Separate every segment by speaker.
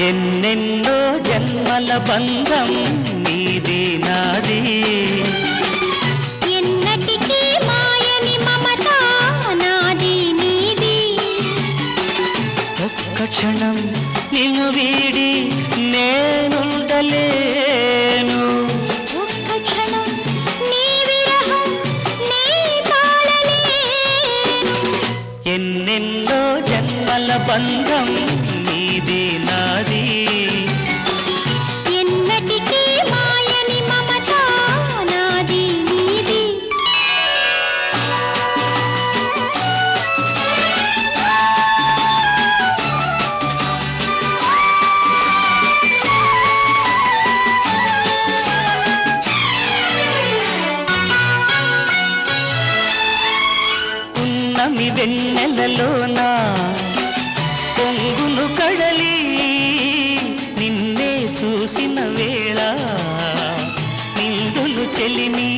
Speaker 1: ఎన్నెన్నో జన్మల బంధం నీది నాది.
Speaker 2: ఎన్నటికీ మాయని మమత నాది నీది.
Speaker 1: ఒక్క క్షణం నిన్ను వీడి నేనుండలేను.
Speaker 2: ఒక్క క్షణం నీ విరహం నీ తాళలేను
Speaker 1: ఎన్నెన్నో జన్మల బంధం ఉన్నమి వెన్నెలలోన పొంగులు కడలి నిన్నే చూసిన వేళ నిండులు చెలిమి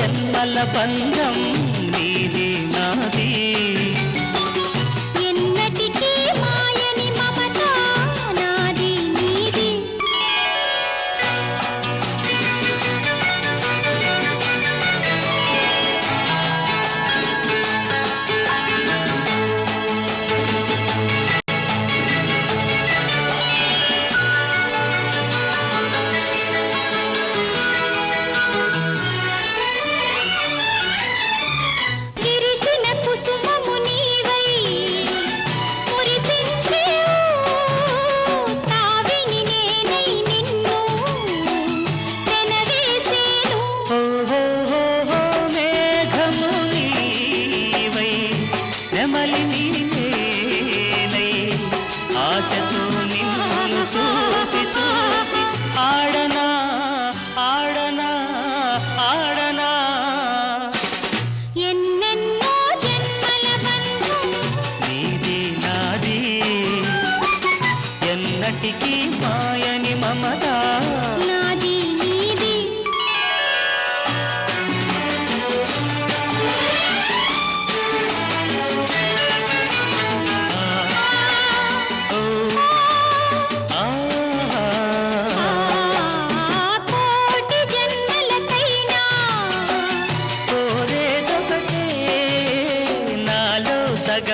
Speaker 1: జన్మల బంధం నీది నాది.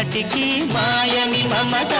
Speaker 2: నటికి మాయని మమత.